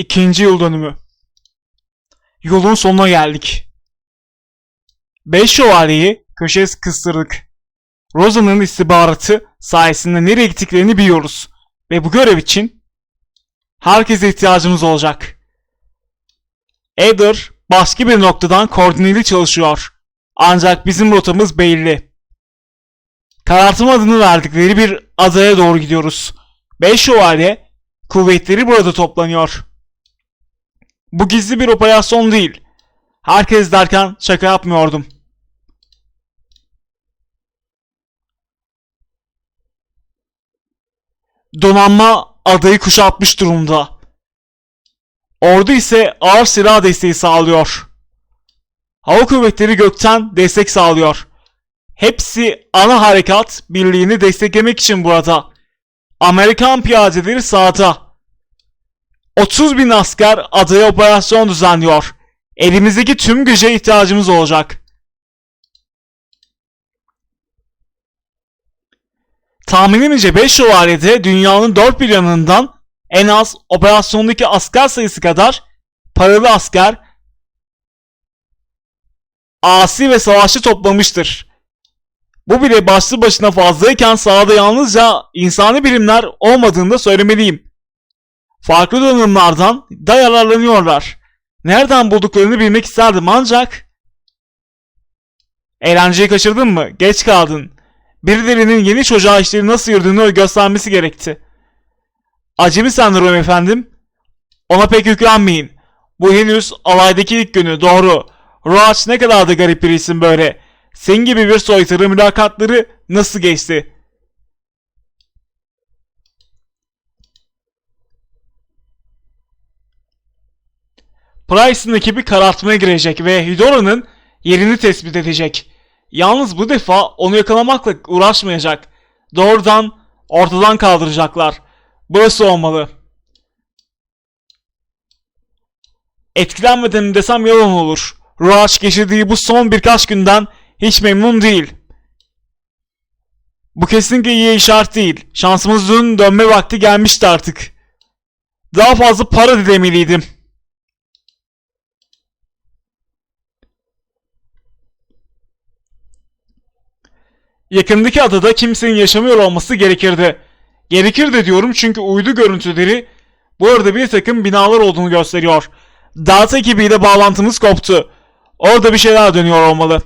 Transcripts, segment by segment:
İkinci yıl dönümü. Yolun sonuna geldik. Beş şövalyeyi köşeye kıstırdık. Rosa'nın istihbaratı sayesinde nereye gittiklerini biliyoruz. Ve bu görev için herkese ihtiyacımız olacak. Eder başka bir noktadan koordineli çalışıyor. Ancak bizim rotamız belli. Karartma adını verdikleri bir adaya doğru gidiyoruz. Beş şövalye kuvvetleri burada toplanıyor. Bu gizli bir operasyon değil. Herkes derken şaka yapmıyordum. Donanma adayı kuşatmış durumda. Ordu ise ağır silah desteği sağlıyor. Hava kuvvetleri gökten destek sağlıyor. Hepsi ana harekat birliğini desteklemek için burada. Amerikan piyadeleri sağda. 30 bin asker adaya operasyon düzenliyor. Elimizdeki tüm güce ihtiyacımız olacak. Tahminimce 5 şövalyede dünyanın dört bir yanından en az operasyondaki asker sayısı kadar paralı asker, asi ve savaşçı toplamıştır. Bu bile başlı başına fazlayken sahada yalnızca insani birimler olmadığını da söylemeliyim. Farklı donanımlardan da yararlanıyorlar. Nereden bulduklarını bilmek isterdim ancak... Eğlenceyi kaçırdın mı? Geç kaldın. Birilerinin yeni çocuğa işleri nasıl yürüdüğünü göstermesi gerekti. Acemi sendromu efendim. Ona pek yüklenmeyin. Bu henüz alaydaki ilk günü doğru. Roach ne kadar da garip bir isim böyle. Senin gibi bir soytarı mülakatları nasıl geçti? Price'ın ekibi karartmaya girecek ve Hidora'nın yerini tespit edecek. Yalnız bu defa onu yakalamakla uğraşmayacak. Doğrudan ortadan kaldıracaklar. Burası olmalı. Etkilenmedim desem yalan olur. Ruach geçirdiği bu son birkaç günden hiç memnun değil. Bu kesinlikle iyi işaret değil. Şansımızın dönme vakti gelmişti artık. Daha fazla para dilemeliydim. Yakındaki adada kimsenin yaşamıyor olması gerekirdi. Gerekir de diyorum çünkü uydu görüntüleri bu arada bir takım binalar olduğunu gösteriyor. Data ekibiyle bağlantımız koptu. Orada bir şeyler dönüyor olmalı.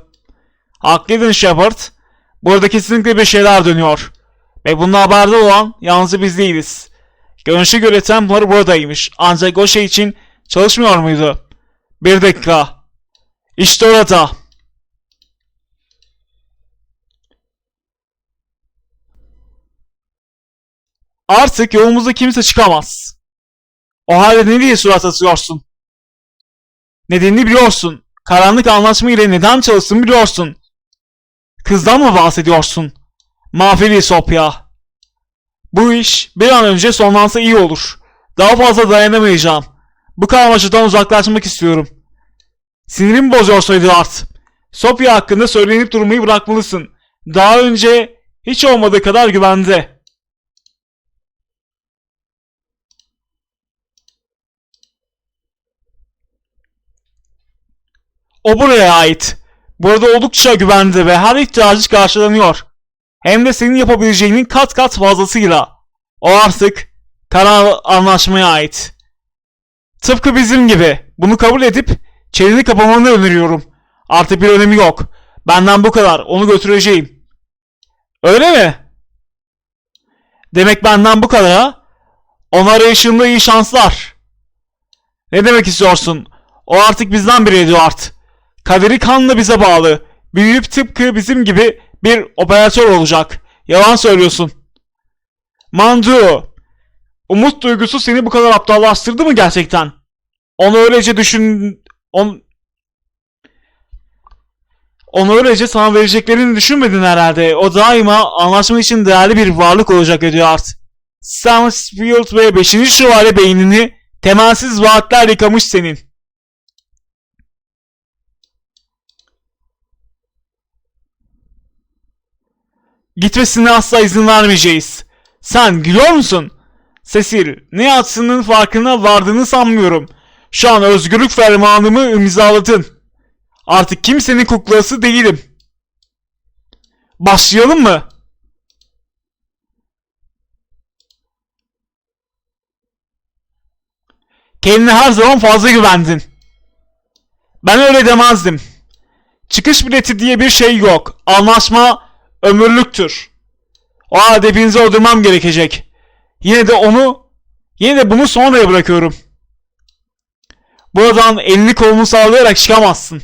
Haklıydın Shepard. Burada kesinlikle bir şeyler dönüyor. Ve bununla haberdar olan yalnızca biz değiliz. Görünüşe göre Templar buradaymış. Ancak o şey için çalışmıyor muydu? Bir dakika. İşte orada. Artık yolumuzda kimse çıkamaz. O halde ne diye surat asıyorsun? Nedenini biliyorsun. Karanlık anlaşma ile neden çalıştığını biliyorsun. Kızdan mı bahsediyorsun? Mafili Sopya. Bu iş bir an önce sonlansa iyi olur. Daha fazla dayanamayacağım. Bu karmaşadan uzaklaşmak istiyorum. Sinirim bozuyorsa Edward. Sopya hakkında söylenip durmayı bırakmalısın. Daha önce hiç olmadığı kadar güvende. O buraya ait. Burada oldukça güvende ve her ihtiyacı karşılanıyor. Hem de senin yapabileceğinin kat kat fazlasıyla. O artık kara anlaşmaya ait. Tıpkı bizim gibi. Bunu kabul edip çeneni kapamanı öneriyorum. Artık bir önemi yok. Benden bu kadar. Onu götüreceğim. Öyle mi? Demek benden bu kadar ha? Ona arayışında iyi şanslar. Ne demek istiyorsun? O artık bizden biri Edward. Kaderi kanla bize bağlı. Büyüyüp tıpkı bizim gibi bir operatör olacak. Yalan söylüyorsun. Mandu. Umut duygusu seni bu kadar aptallaştırdı mı gerçekten? Onu öylece düşün... On... Onu öylece sana vereceklerini düşünmedin herhalde. O daima anlaşma için değerli bir varlık olacak Edward. Sarsfield ve 5. şövalye beynini temelsiz vaatler yıkamış senin. Gitmesine asla izin vermeyeceğiz. Sen gülüyor musun? Cecil, ne yaptığının farkına vardığını sanmıyorum. Şu an özgürlük fermanımı imzaladın. Artık kimsenin kuklası değilim. Başlayalım mı? Kendine her zaman fazla güvendin. Ben öyle demezdim. Çıkış bileti diye bir şey yok. Anlaşma ömürlüktür. O halde hepinizi öldürmem gerekecek. Yine de onu, yine de bunu sonraya bırakıyorum. Buradan elini kolunu sallayarak çıkamazsın.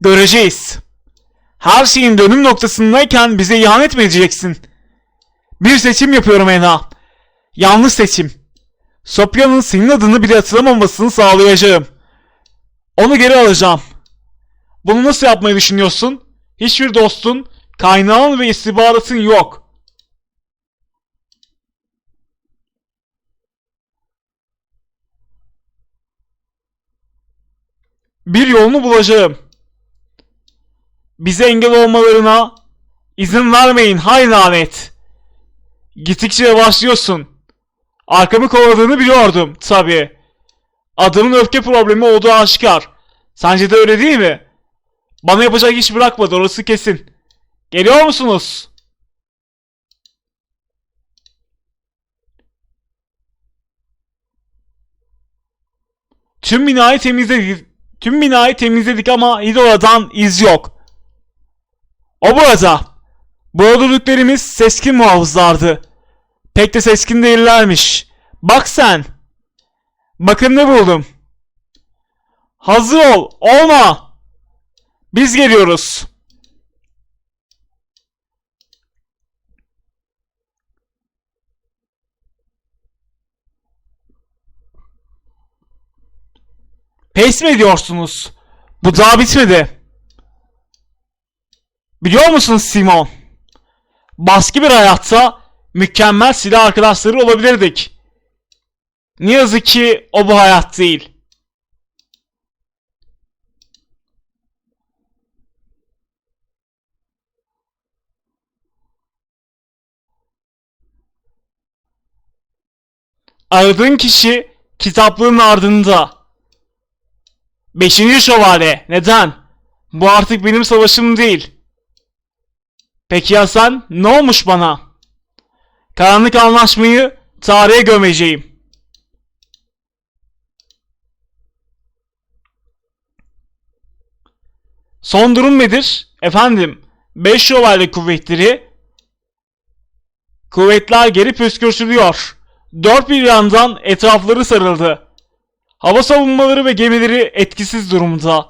Göreceğiz. Her şeyin dönüm noktasındayken bize ihanet mi edeceksin? Bir seçim yapıyorum Ena. Yanlış seçim. Sopya'nın senin adını bile hatırlamamasını sağlayacağım. Onu geri alacağım. Bunu nasıl yapmayı düşünüyorsun? Hiçbir dostun, kaynağın ve istihbaratın yok. Bir yolunu bulacağım. Bize engel olmalarına izin vermeyin hay lanet. Gittikçe yavaşlıyorsun. Arkamı kovaladığını biliyordum tabi. Adamın öfke problemi olduğu aşikar. Sence de öyle değil mi? Bana yapacak iş bırakmadı orası kesin. Geliyor musunuz? Tüm binayı temizledik. Tüm binayı temizledik ama Hidora'dan iz yok. O burada. Bu öldürdüklerimiz seskin muhafızlardı. Pek de seskin değillermiş. Bak sen. Bakın ne buldum. Hazır ol. Olma. Biz geliyoruz. Pes mi ediyorsunuz? Bu daha bitmedi. Biliyor musun Simon? Baskı bir hayatta mükemmel silah arkadaşları olabilirdik. Ne yazık ki o bu hayat değil. Aradığın kişi kitaplığın ardında. Beşinci şövalye. Neden? Bu artık benim savaşım değil. Peki ya sen? Ne olmuş bana? Karanlık anlaşmayı tarihe gömeceğim. Son durum nedir? Efendim, 5 şövalye kuvvetleri kuvvetler geri püskürtülüyor. Dört bir yandan etrafları sarıldı. Hava savunmaları ve gemileri etkisiz durumda.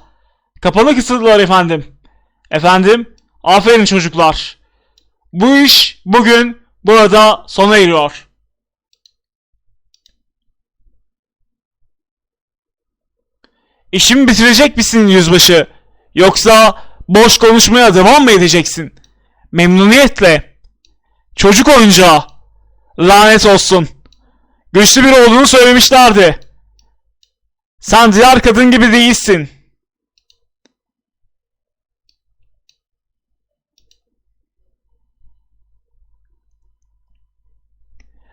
Kapanı kısıtlılar efendim. Efendim, aferin çocuklar. Bu iş bugün burada sona eriyor. İşimi bitirecek misin yüzbaşı? Yoksa boş konuşmaya devam mı edeceksin? Memnuniyetle. Çocuk oyuncağı. Lanet olsun. Güçlü biri olduğunu söylemişlerdi. Sen diğer kadın gibi değilsin.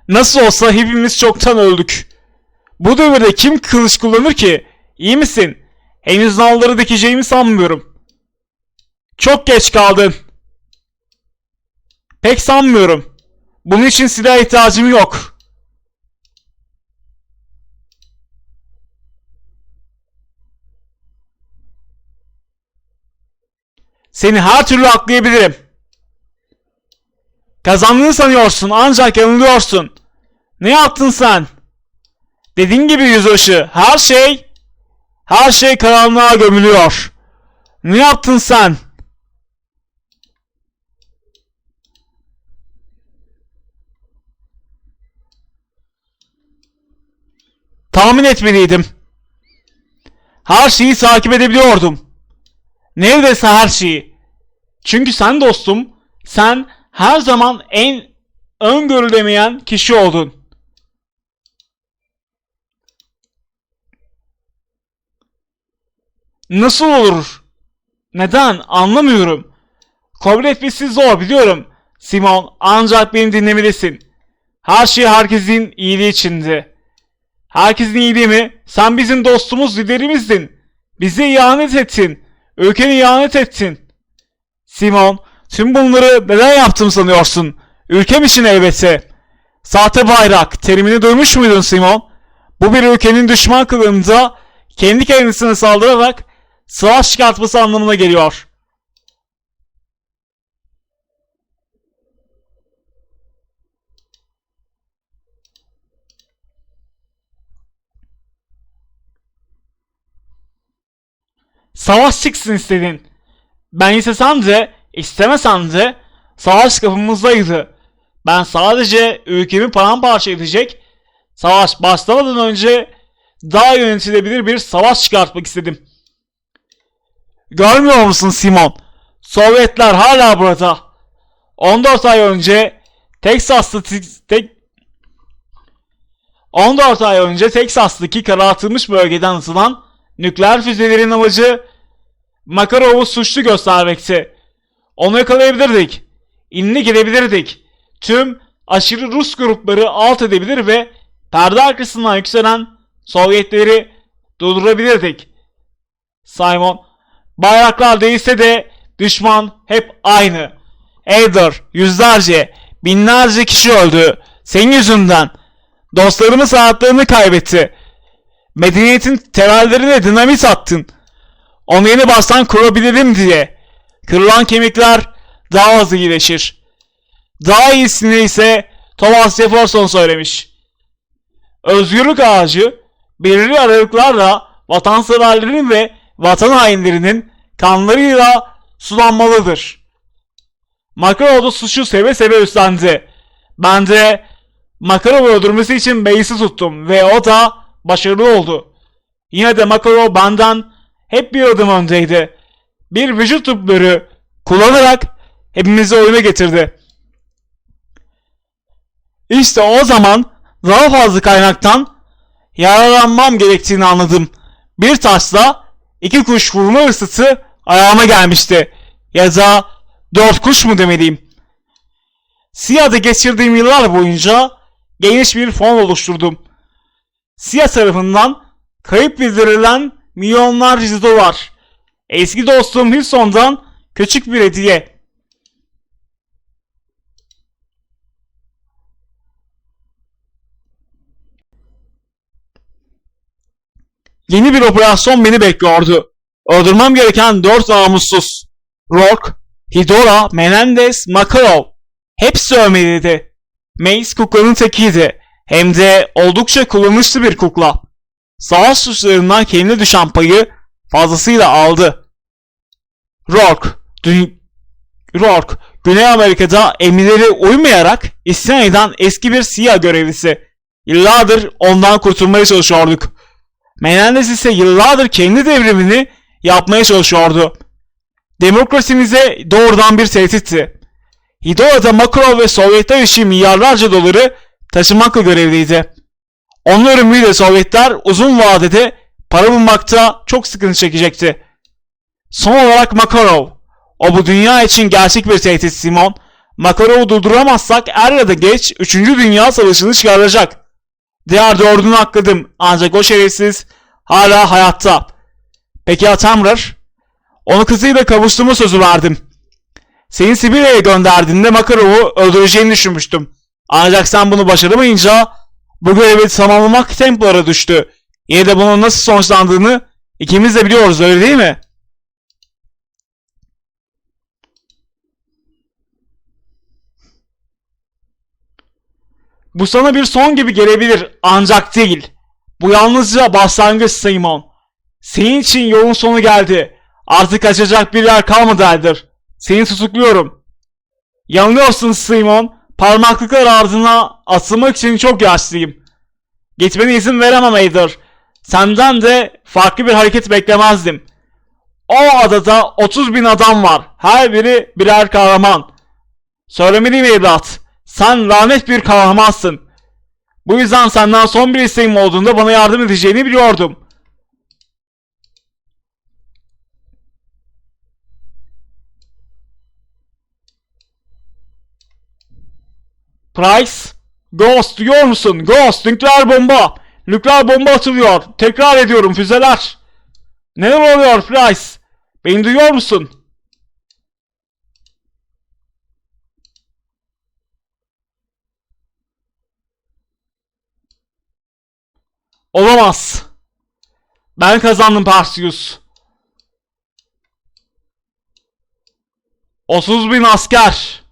Nasıl olsa hepimiz çoktan öldük. Bu devirde kim kılıç kullanır ki? İyi misin? Henüz nalları dikeceğimi sanmıyorum. Çok geç kaldın. Pek sanmıyorum. Bunun için silah ihtiyacım yok. Seni her türlü aklayabilirim. Kazandığını sanıyorsun ancak yanılıyorsun. Ne yaptın sen? Dediğin gibi yüzbaşı her şey her şey karanlığa gömülüyor. Ne yaptın sen? Tahmin etmeliydim. Her şeyi takip edebiliyordum. Neredeyse her şeyi. Çünkü sen dostum, sen her zaman en öngörülemeyen kişi oldun. Nasıl olur? Neden? Anlamıyorum. Kabul etmesi zor biliyorum. Simon ancak beni dinlemelisin. Her şey herkesin iyiliği içindi. Herkesin iyiliği mi? Sen bizim dostumuz, liderimizdin. Bize ihanet ettin. Ülkene ihanet ettin. Simon, tüm bunları neden yaptım sanıyorsun? Ülkem için elbette. Sahte bayrak terimini duymuş muydun Simon? Bu bir ülkenin düşman kılığında kendi kendisine saldırarak savaş çıkartması anlamına geliyor. Savaş çıksın istedin. Ben istesem de istemesem de savaş kapımızdaydı. Ben sadece ülkemi paramparça edecek, savaş başlamadan önce daha yönetilebilir bir savaş çıkartmak istedim. Görmüyor musun Simon? Sovyetler hala burada. 14 ay önce Teksas'ta tek 14 ay önce Teksas'taki karartılmış bölgeden atılan nükleer füzelerin amacı Makarov'u suçlu göstermekti. Onu yakalayabilirdik. İnine girebilirdik. Tüm aşırı Rus grupları alt edebilir ve perde arkasından yükselen Sovyetleri durdurabilirdik. Simon, bayraklar değilse de düşman hep aynı. Eder, yüzlerce, binlerce kişi öldü. Senin yüzünden. Dostlarımız hayatlarını kaybetti. Medeniyetin temellerine dinamit attın. Onu yeni baştan kurabilirim diye. Kırılan kemikler daha hızlı iyileşir. Daha iyisini ise Thomas Jefferson söylemiş. Özgürlük ağacı belirli aralıklarla vatanseverlerin ve vatan hainlerinin kanlarıyla sulanmalıdır. Makarov da suçu seve seve üstlendi. Ben de Makarov'u öldürmesi için Beysi tuttum ve o da başarılı oldu. Yine de Makarov benden hep bir adım öndeydi. Bir vücut tüpleri kullanarak hepimizi oyuna getirdi. İşte o zaman daha fazla kaynaktan yararlanmam gerektiğini anladım. Bir taşla iki kuş vurma hırsısı ayağıma gelmişti. Ya da dört kuş mu demeliyim. Siyah'da geçirdiğim yıllar boyunca geniş bir fon oluşturdum. Siyah tarafından kayıp bildirilen milyonlarca dolar. Eski dostum Hilson'dan küçük bir hediye. Yeni bir operasyon beni bekliyordu. Öldürmem gereken dört namussuz. Rourke, Hidora, Menendez, Makarov. Hepsi ölmeliydi. Mace kuklanın tekiydi. Hem de oldukça kullanışlı bir kukla. Savaş suçlarından kendine düşen payı fazlasıyla aldı. Rourke, dün... Rourke, Güney Amerika'da emirlere uymayarak isyan eden eski bir siyah görevlisi. Yıllardır ondan kurtulmaya çalışıyorduk. Menendez ise yıllardır kendi devrimini yapmaya çalışıyordu. Demokrasimize doğrudan bir tehditti. Hidora'da Makarov ve Sovyetler için milyarlarca doları taşımakla görevliydi. Onun ölümüyle Sovyetler uzun vadede para bulmakta çok sıkıntı çekecekti. Son olarak Makarov. O bu dünya için gerçek bir tehdit Simon. Makarov'u durduramazsak er ya da geç 3. Dünya Savaşı'nı çıkaracak. Diğer dördünü akladım ancak o şerefsiz hala hayatta. Peki ya Tamrar? Onu kızıyla kavuştuğumu sözü verdim. Seni Sibirya'ya gönderdiğinde Makarov'u öldüreceğini düşünmüştüm. Ancak sen bunu başaramayınca bu görevi tamamlamak Templar'a düştü. Yine de bunun nasıl sonuçlandığını ikimiz de biliyoruz öyle değil mi? Bu sana bir son gibi gelebilir ancak değil. Bu yalnızca başlangıç Simon. Senin için yolun sonu geldi. Artık kaçacak bir yer kalmadı Elder. Seni tutukluyorum. Yanılıyorsun Simon. Parmaklıklar ardına asılmak için çok yaşlıyım. Gitmene izin veremem Elder. Senden de farklı bir hareket beklemezdim. O adada 30 bin adam var. Her biri birer kahraman. Söylemeliyim evlat. Sen lanet bir kahramansın. Bu yüzden senden son bir isteğim olduğunda bana yardım edeceğini biliyordum. Price? Ghost duyuyor musun? Ghost nükleer bomba. Nükleer bomba atılıyor. Tekrar ediyorum füzeler. Neler oluyor Price? Beni duyuyor musun? Olamaz. Ben kazandım Perseus. 30 bin asker.